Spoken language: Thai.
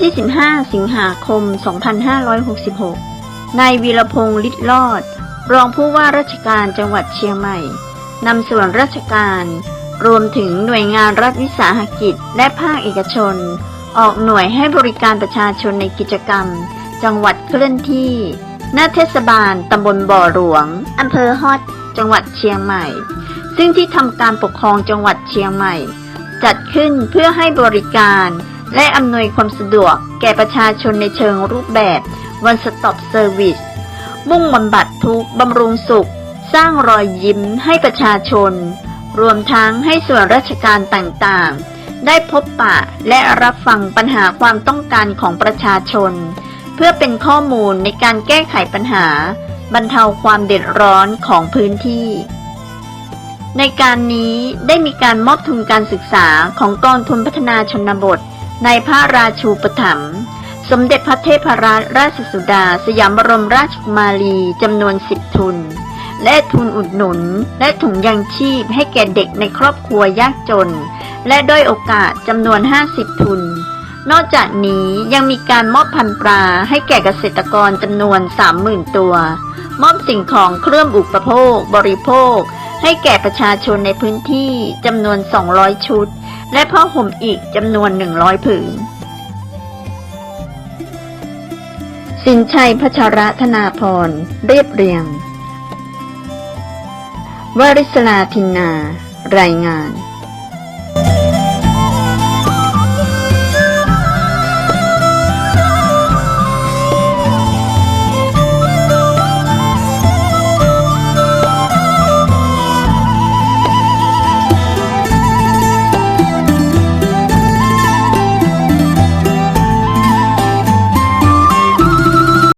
25 สิงหาคม 2566 นายวีรพงษ์ลิดลอด รองผู้ว่าราชการจังหวัดเชียงใหม่นำส่วนราชการ รวมถึงหน่วยงานรัฐวิสาหกิจและภาคเอกชน ออกหน่วยให้บริการประชาชนในกิจกรรม จังหวัดเคลื่อนที่ หน้าเทศบาลตำบลบ่อหลวงอำเภอฮอด จังหวัดเชียงใหม่ ซึ่งที่ทำการปกครองจังหวัดเชียงใหม่ จัดขึ้นเพื่อให้บริการ และอำนวยความสะดวกแก่ประชาชนในเชิงรูปแบบ One Stop Service มุ่งบำบัดทุกบำรุงสุข สร้างรอยยิ้มให้ประชาชน รวมทั้งให้ส่วนราชการต่างๆ ได้พบปะและรับฟังปัญหาความต้องการของประชาชน เพื่อเป็นข้อมูลในการแก้ไขปัญหา บรรเทาความเดือดร้อนของพื้นที่ในการนี้ได้มีการมอบทุนการศึกษาของกองทุนพัฒนาชนบท ในพระราชูปถัมภ์สมเด็จพระเทพรัตนราชสุดา สยามบรมราชกุมารีจำนวนสิบทุน และทุนอุดหนุน และถุงยังชีพให้แก่เด็กในครอบครัวยากจน และด้อยโอกาสจำนวน 50 ทุน นอกจากนี้ยังมีการมอบพันปลาให้แก่เกษตรกรจำนวน 30,000 ตัว มอบสิ่งของเครื่องอุปโภค บริโภค ให้แก่ประชาชนในพื้นที่จำนวน 200 ชุด และผ้าห่มอีกจำนวนหนึ่งร้อยผืน สินชัยพัชรธนาพร เรียบเรียง วริศลาทินนา รายงาน